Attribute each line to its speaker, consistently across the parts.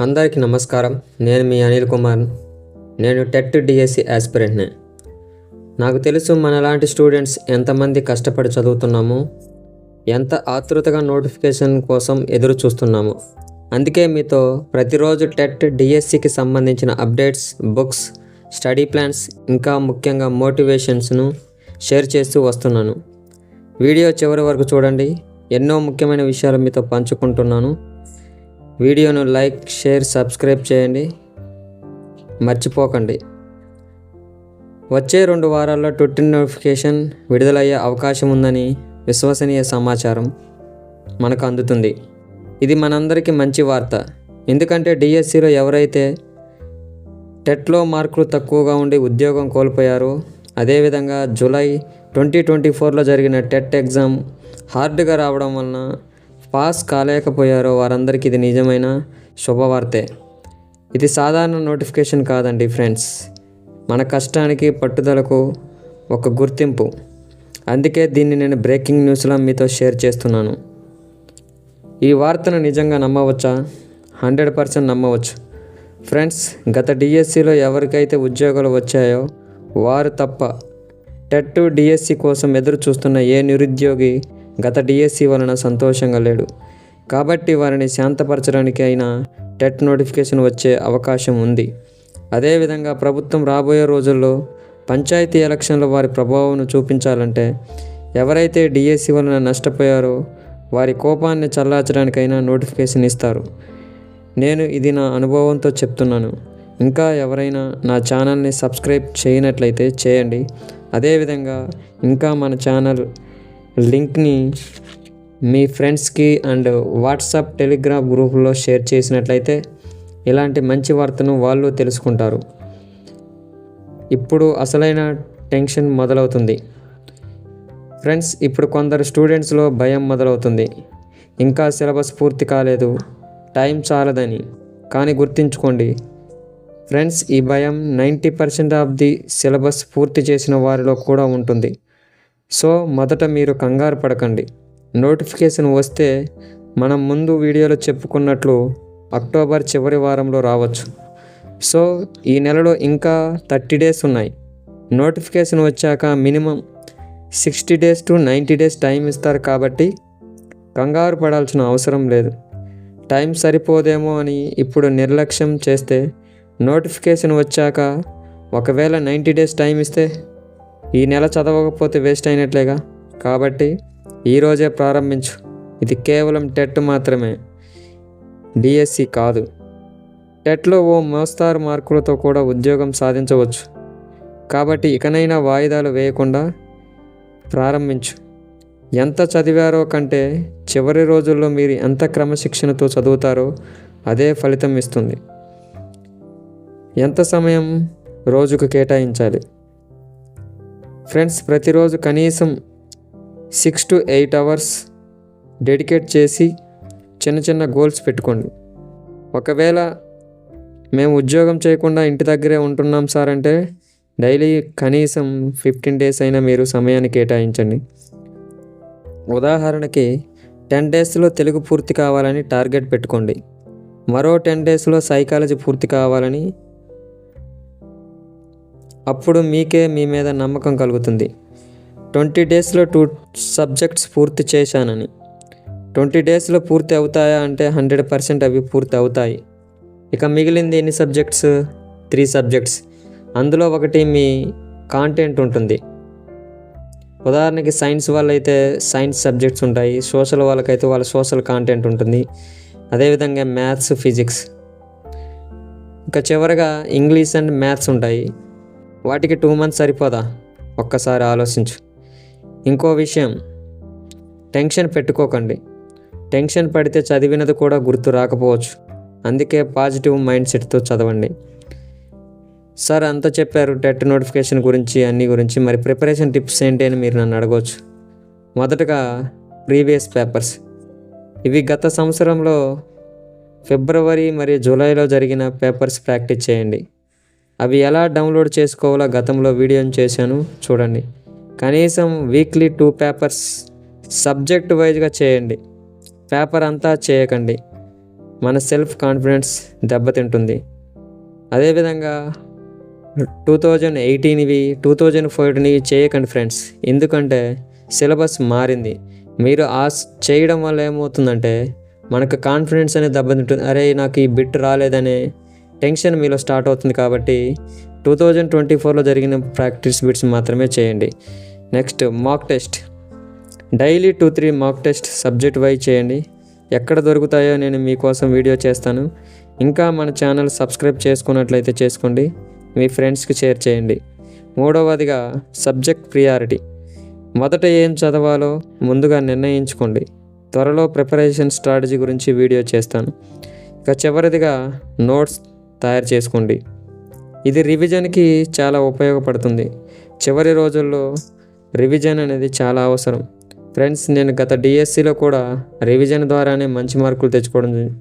Speaker 1: అందరికీ నమస్కారం. నేను మీ అనిల్ కుమార్. నేను టెట్ డిఎస్సి ఆస్పిరెంట్ని నాకు తెలుసు మనలాంటి స్టూడెంట్స్ ఎంతమంది కష్టపడి చదువుతున్నామో ఎంత ఆతృతగా నోటిఫికేషన్ కోసం ఎదురు చూస్తున్నాము అందుకే మీతో ప్రతిరోజు టెట్ డిఎస్సికి సంబంధించిన అప్డేట్స్ బుక్స్ స్టడీ ప్లాన్స్ ఇంకా ముఖ్యంగా మోటివేషన్స్ను షేర్ చేస్తూ వస్తున్నాను. వీడియో చివరి వరకు చూడండి. ఎన్నో ముఖ్యమైన విషయాలు మీతో పంచుకుంటున్నాను. వీడియోను లైక్ షేర్ సబ్స్క్రైబ్ చేయండి. మర్చిపోకండి. వచ్చే రెండు వారాల్లో ట్విట్టర్ నోటిఫికేషన్ విడుదలయ్యే అవకాశం ఉందని విశ్వసనీయ సమాచారం మనకు అందుతుంది. ఇది మనందరికీ మంచి వార్త. ఎందుకంటే డిఎస్సిలో ఎవరైతే టెట్లో మార్కులు తక్కువగా ఉండి ఉద్యోగం కోల్పోయారో అదేవిధంగా జూలై ట్వంటీ ట్వంటీ ఫోర్లో జరిగిన టెట్ ఎగ్జామ్ హార్డ్గా రావడం వలన పాస్ కాలేకపోయారో వారందరికీ ఇది నిజమైన శుభవార్తే. ఇది సాధారణ నోటిఫికేషన్ కాదండి ఫ్రెండ్స్. మన కష్టానికి పట్టుదలకు ఒక గుర్తింపు. అందుకే దీన్ని నేను బ్రేకింగ్ న్యూస్లో మీతో షేర్ చేస్తున్నాను. ఈ వార్తను నిజంగా నమ్మవచ్చా? హండ్రెడ్ పర్సెంట్ నమ్మవచ్చు. ఫ్రెండ్స్ గత డిఎస్సిలో ఎవరికైతే ఉద్యోగాలు వచ్చాయో వారు తప్ప టెట్ డిఎస్సి కోసం ఎదురు చూస్తున్న ఏ నిరుద్యోగి గత డిఎస్సి వలన సంతోషంగా లేడు. కాబట్టి వారిని శాంతపరచడానికి అయినా టెట్ నోటిఫికేషన్ వచ్చే అవకాశం ఉంది. అదేవిధంగా ప్రభుత్వం రాబోయే రోజుల్లో పంచాయతీ ఎలక్షన్లో వారి ప్రభావం చూపించాలంటే ఎవరైతే డిఎస్సి వలన నష్టపోయారో వారి కోపాన్ని చల్లార్చడానికైనా నోటిఫికేషన్ ఇస్తారు. నేను ఇది నా అనుభవంతో చెప్తున్నాను. ఇంకా ఎవరైనా నా ఛానల్ని సబ్స్క్రైబ్ చేయనట్లయితే చేయండి. అదేవిధంగా ఇంకా మన ఛానల్ లింక్ని మీ ఫ్రెండ్స్కి అండ్ వాట్సాప్ టెలిగ్రామ్ గ్రూప్లో షేర్ చేసినట్లయితే ఇలాంటి మంచి వార్తను వాళ్ళు తెలుసుకుంటారు. ఇప్పుడు అసలైన టెన్షన్ మొదలవుతుంది. ఫ్రెండ్స్ ఇప్పుడు కొందరు స్టూడెంట్స్లో భయం మొదలవుతుంది. ఇంకా సిలబస్ పూర్తి కాలేదు. టైం చాలదని. కానీ గుర్తుంచుకోండి ఫ్రెండ్స్ ఈ భయం ninety percent of the syllabus పూర్తి చేసిన వారిలో కూడా ఉంటుంది. సో మొదట మీరు కంగారు పడకండి. నోటిఫికేషన్ వస్తే మనం ముందు వీడియోలో చెప్పుకున్నట్లు అక్టోబర్ చివరి వారంలో రావచ్చు. సో ఈ నెలలో ఇంకా థర్టీ డేస్ ఉన్నాయి. నోటిఫికేషన్ వచ్చాక minimum sixty days to ninety days time ఇస్తారు కాబట్టి కంగారు పడాల్సిన అవసరం లేదు. టైం సరిపోదేమో అని ఇప్పుడు నిర్లక్ష్యం చేస్తే నోటిఫికేషన్ వచ్చాక ఒకవేళ నైంటీ డేస్ టైం ఇస్తే ఈ నెల చదవకపోతే వేస్ట్ అయినట్లేగా? కాబట్టి ఈరోజే ప్రారంభించు. ఇది కేవలం టెట్ మాత్రమే. డిఎస్సి కాదు. టెట్లో ఓ మోస్తారు మార్కులతో కూడా ఉద్యోగం సాధించవచ్చు. కాబట్టి ఇకనైనా వాయిదాలు వేయకుండా ప్రారంభించు. ఎంత చదివారో కంటే చివరి రోజుల్లో మీరు ఎంత క్రమశిక్షణతో చదువుతారో అదే ఫలితం ఇస్తుంది. ఎంత సమయం రోజుకు కేటాయించాలి? ఫ్రెండ్స్ ప్రతిరోజు కనీసం six to eight hours dedicate చేసి చిన్న చిన్న గోల్స్ పెట్టుకోండి. ఒకవేళ మేము ఉద్యోగం చేయకుండా ఇంటి దగ్గరే ఉంటున్నాం సార్ అంటే డైలీ కనీసం ఫిఫ్టీన్ డేస్ అయినా మీరు సమయాన్ని కేటాయించండి. ఉదాహరణకి టెన్ డేస్లో తెలుగు పూర్తి కావాలని టార్గెట్ పెట్టుకోండి. మరో టెన్ డేస్లో సైకాలజీ పూర్తి కావాలని అప్పుడు మీకే మీ మీద నమ్మకం కలుగుతుంది. ట్వంటీ డేస్లో టూ సబ్జెక్ట్స్ పూర్తి చేశానని. ట్వంటీ డేస్లో పూర్తి అవుతాయా అంటే హండ్రెడ్ పర్సెంట్ అవి పూర్తి అవుతాయి. ఇక మిగిలింది ఎన్ని సబ్జెక్ట్స్? Three subjects. అందులో ఒకటి మీ కాంటెంట్ ఉంటుంది. ఉదాహరణకి సైన్స్ వాళ్ళైతే సైన్స్ సబ్జెక్ట్స్ ఉంటాయి. సోషల్ వాళ్ళకైతే వాళ్ళ సోషల్ కాంటెంట్ ఉంటుంది. అదేవిధంగా మ్యాథ్స్ ఫిజిక్స్. ఇంకా చివరగా ఇంగ్లీష్ అండ్ మ్యాథ్స్ ఉంటాయి. వాటికి టూ మంత్స్ సరిపోదా? ఒక్కసారి ఆలోచించు. ఇంకో విషయం టెన్షన్ పెట్టుకోకండి. టెన్షన్ పడితే చదివినది కూడా గుర్తు రాకపోవచ్చు. అందుకే పాజిటివ్ మైండ్ సెట్తో చదవండి. సార్ అంతా చెప్పారు. టెట్ నోటిఫికేషన్ గురించి అన్ని గురించి. మరి ప్రిపరేషన్ టిప్స్ ఏంటి అని మీరు నన్ను అడగవచ్చు మొదటగా ప్రీవియస్ పేపర్స్. ఇవి గత సంవత్సరంలో ఫిబ్రవరి మరియు జూలైలో జరిగిన పేపర్స్ ప్రాక్టీస్ చేయండి. అవి ఎలా డౌన్లోడ్ చేసుకోవాలో గతంలో వీడియోని చేశాను చూడండి. కనీసం వీక్లీ టూ పేపర్స్ సబ్జెక్ట్ వైజ్గా చేయండి. పేపర్ అంతా చేయకండి. మన సెల్ఫ్ కాన్ఫిడెన్స్ దెబ్బతింటుంది. అదేవిధంగా టూ థౌజండ్ ఎయిటీన్వి టూ థౌజండ్ ఫోర్టీన్వి చేయకండి ఫ్రెండ్స్. ఎందుకంటే సిలబస్ మారింది. మీరు ఆ చేయడం వల్ల ఏమవుతుందంటే మనకు కాన్ఫిడెన్స్ అనేది దెబ్బతింటుంది. అరే నాకు ఈ బిట్ రాలేదనే టెన్షన్ మీలో స్టార్ట్ అవుతుంది కాబట్టి టూ థౌజండ్ ట్వంటీ ఫోర్లో జరిగిన ప్రాక్టీస్ బిట్స్ మాత్రమే చేయండి. Next mock test. Daily two three mock test subject wise చేయండి. ఎక్కడ దొరుకుతాయో నేను మీకోసం వీడియో చేస్తాను. ఇంకా మన ఛానల్ సబ్స్క్రైబ్ చేసుకున్నట్లయితే చేసుకోండి. మీ ఫ్రెండ్స్కి షేర్ చేయండి. మూడవదిగా సబ్జెక్ట్ ప్రియారిటీ. మొదట ఏం చదవాలో ముందుగా నిర్ణయించుకోండి. త్వరలో ప్రిపరేషన్ స్ట్రాటజీ గురించి వీడియో చేస్తాను. ఇక చివరిదిగా నోట్స్ తయారు చేసుకోండి. ఇది రివిజన్కి చాలా ఉపయోగపడుతుంది. చివరి రోజుల్లో రివిజన్ అనేది చాలా అవసరం. ఫ్రెండ్స్ నేను గత డిఎస్సిలో కూడా రివిజన్ ద్వారానే మంచి మార్కులు తెచ్చుకోవడం జ-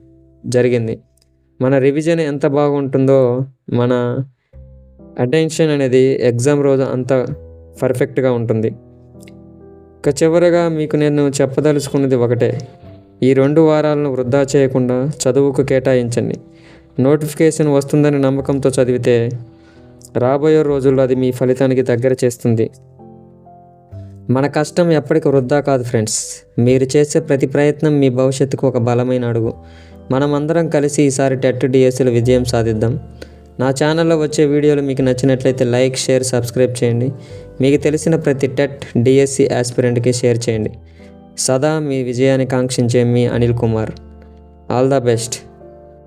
Speaker 1: జరిగింది. మన రివిజన్ ఎంత బాగుంటుందో మన అటెన్షన్ అనేది ఎగ్జామ్ రోజు అంత పర్ఫెక్ట్గా ఉంటుంది. ఇక చివరగా మీకు నేను చెప్పదలుచుకున్నది ఒకటే. ఈ రెండు వారాలను వృధా చేయకుండా చదువుకు కేటాయించండి. నోటిఫికేషన్ వస్తుందని నమ్మకంతో చదివితే రాబోయే రోజుల్లో అది మీ ఫలితానికి దగ్గర చేస్తుంది. మన కష్టం ఎప్పటికి వృద్ధా కాదు ఫ్రెండ్స్. మీరు చేసే ప్రతి ప్రయత్నం మీ భవిష్యత్తుకు ఒక బలమైన అడుగు. మనమందరం కలిసి ఈసారి టెట్ డిఎస్సీలో విజయం సాధిద్దాం. నా ఛానల్లో వచ్చే వీడియోలు మీకు నచ్చినట్లయితే లైక్ షేర్ సబ్స్క్రైబ్ చేయండి. మీకు తెలిసిన ప్రతి టెట్ డిఎస్సి ఆస్పిరెంట్కి షేర్ చేయండి. సదా మీ విజయాన్ని కాంక్షించే మీ Anil Kumar. All the best.